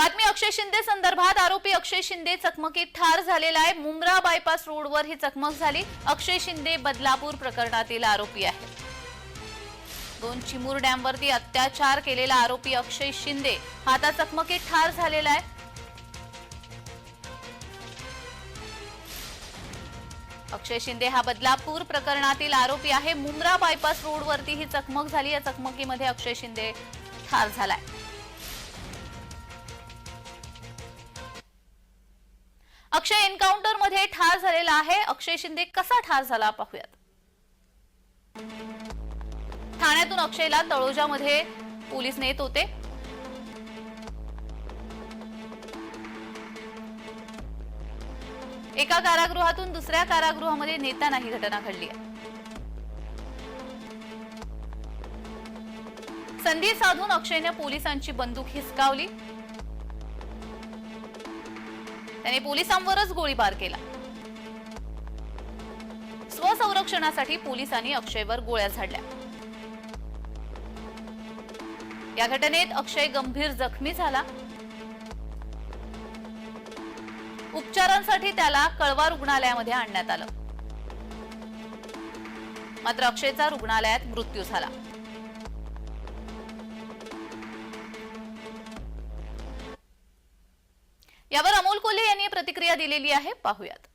बातमी अक्षय शिंदे संदर्भात आरोपी अक्षय शिंदे चकमकीत ठार झालेला आहे. मुंब्रा बायपास रोडवर ही चकमक झाली. अक्षय शिंदे बदलापूर प्रकरणातील आरोपी आहे दोन चिमूर डॅमवरती अत्याचार केलेला आरोपी अक्षय शिंदे हा आता चकमकीत ठार झालेला आहे. अक्षय शिंदे हा बदलापूर प्रकरणातील आरोपी आहे. मुंब्रा बायपास रोडवरती ही चकमक झाली. या चकमकीमध्ये अक्षय शिंदे ठार झालाय. अक्षय एन्काउंटरमध्ये ठार झालेला आहे. अक्षय शिंदे कसा ठार झाला पाहूयात. ठाण्यातून अक्षयला तळोजामध्ये पोलीस नेत होते. एका कारागृहातून दुसऱ्या कारागृहामध्ये नेताना ही घटना घडली आहे. संधी साधून अक्षयने पोलिसांची बंदूक हिसकावली. त्याने पोलिसांवरच गोळीबार केला. स्वसंरक्षणासाठी पोलिसांनी अक्षयवर गोळ्या झाडल्या. या घटनेत अक्षय गंभीर जखमी झाला. उपचारांसाठी त्याला कळवा रुग्णालयामध्ये आणण्यात आलं. मात्र अक्षयचा रुग्णालयात मृत्यू झाला. यावर अमोल कोल्हे यांनी प्रतिक्रिया दिलेली आहे. पाहूयात.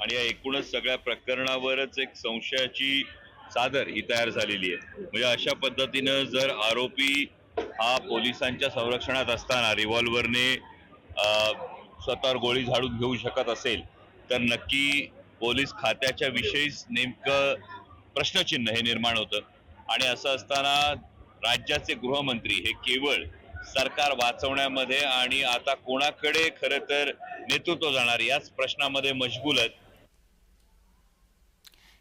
आणि या एकूणच सगळ्या प्रकरणावरच एक संशयाची चादर ही तयार झालेली आहे. म्हणजे अशा पद्धतीनं जर आरोपी हा पोलिसांच्या संरक्षणात असताना रिव्हॉल्व्हरने स्वतःवर गोळी झाडून घेऊ शकत असेल तर नक्की पोलीस खात्याच्या विषयीच नेमकं प्रश्नचिन्ह हे निर्माण होतं. आणि असं असताना राज्याचे गृहमंत्री हे केवळ सरकार वाचवण्यामध्ये आणि आता कोणाकडे खरं तर नेतृत्व जाणार याच प्रश्नामध्ये मशगूल आहेत.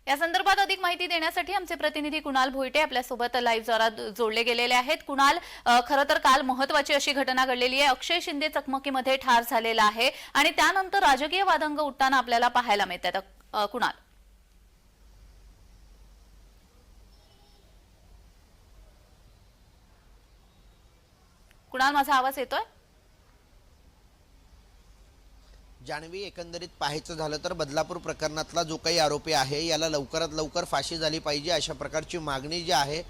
या संदर्भात अधिक माहिती देण्यासाठी आमचे प्रतिनिधी कुणाल भोईटे आपल्यासोबत लाईव्ह द्वारा जोडले गेलेले आहेत. कुणाल खरं तर काल महत्वाची अशी घटना घडलेली आहे. अक्षय शिंदे चकमकीमध्ये ठार झालेला आहे आणि त्यानंतर राजकीय वादंग उठताना आपल्याला पाहायला मिळतात. कुणाल? कुणाल माझा आवाज येतोय? जानवी एकंदरीत पाहायचं झालं तर बदलापूर प्रकरणातला जो काही आरोपी आहे याला लवकरात लवकर फाशी झाली पाहिजे अशा प्रकारची मागणी जी आहे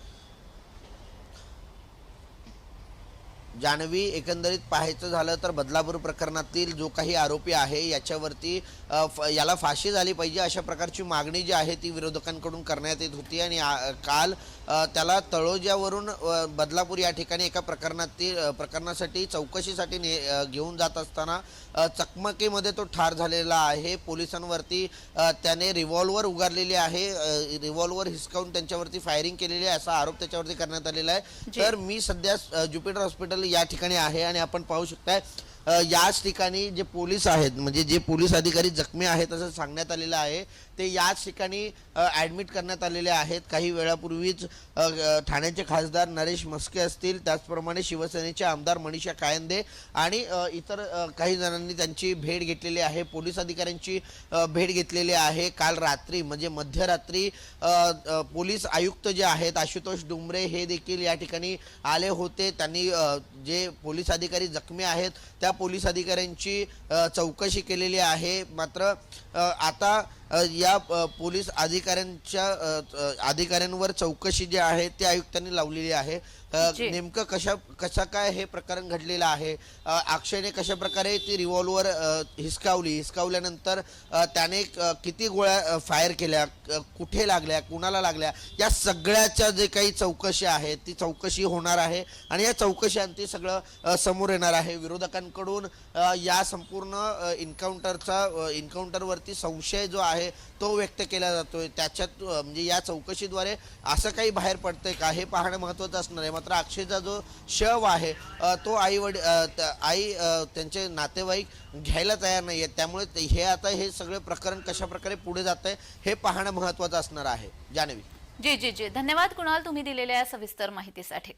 जान्हवी एकंदरीत पाहायचं झालं तर बदलापूर प्रकरणातील जो काही आरोपी आहे याच्यावरती याला फाशी झाली पाहिजे अशा प्रकारची मागणी जी आहे ती विरोधकांकडून करण्यात येत होती आणि काल त्याला तळोज्यावरून बदलापूर या ठिकाणी एका प्रकरणातील प्रकरणासाठी चौकशीसाठी ने घेऊन जात असताना चकमकीमध्ये तो ठार झालेला आहे. पोलिसांवरती त्याने रिव्हॉल्वर उगारलेली आहे. रिव्हॉल्वर हिसकावून त्यांच्यावरती फायरिंग केलेली आहे असा आरोप त्याच्यावरती करण्यात आलेला आहे. तर मी सध्या ज्युपिटर हॉस्पिटल या ठिकाणी आहे आणि आपण पाहू शकताय याच ठिकाणी जे पोलीस आहेत म्हणजे जे पोलीस अधिकारी जखमी आहेत असं सांगण्यात आलेलं आहे ते याच ठिकाणी ॲडमिट करण्यात आलेले आहेत. काही वेळापूर्वीच ठाण्याचे खासदार नरेश मस्के असतील त्याचप्रमाणे शिवसेनेचे आमदार मनीषा कायंदे आणि इतर काही जणांनी त्यांची भेट घेतलेली आहे. पोलीस अधिकाऱ्यांची भेट घेतलेली आहे. काल रात्री म्हणजे मध्यरात्री पोलीस आयुक्त जे आहेत आशुतोष डुमरे हे देखील या ठिकाणी आले होते. त्यांनी जे पोलीस अधिकारी जखमी आहेत त्या पोलीस अधिकाऱ्यांची चौकशी केलेली आहे. मात्र आता या पोलीस अधिकाऱ्यांच्या अधिकाऱ्यांवर चौकशी जी आहे ती आयुक्तांनी लावलेली आहे. नेमकं कशा कशा काय हे प्रकरण घडलेलं आहे? अक्षयने कशा प्रकारे ती रिव्हॉल्वर हिसकावली? हिसकावल्यानंतर त्याने किती गोळ्या फायर केल्या? कुठे लागल्या? कुणाला लागल्या? या सगळ्याच्या जे काही चौकशी आहे ती चौकशी होणार आहे आणि या चौकशांती सगळं समोर येणार आहे. विरोधकांकडून या संपूर्ण इन्काउंटरचा इन्काउंटरवरती संशय जो आहे आहे तो व्यक्त केला जातोय. त्याच्यात म्हणजे या चौकशीद्वारे असं काही बाहेर पडतंय का? हे पाहणं महत्त्वाचं असणार आहे. मात्र अक्षयचा जो शव आहे तो आई वडील आई त्यांचे नातेवाईक घ्यायला तयार नाही आहेत. त्यामुळे ते- हे आता हे सगळे प्रकरण कशा प्रकारे पुढे जात आहे हे पाहणं महत्त्वाचं असणार आहे. जानवी जी जी जी. धन्यवाद कुणाल तुम्ही दिलेल्या या सविस्तर माहितीसाठी.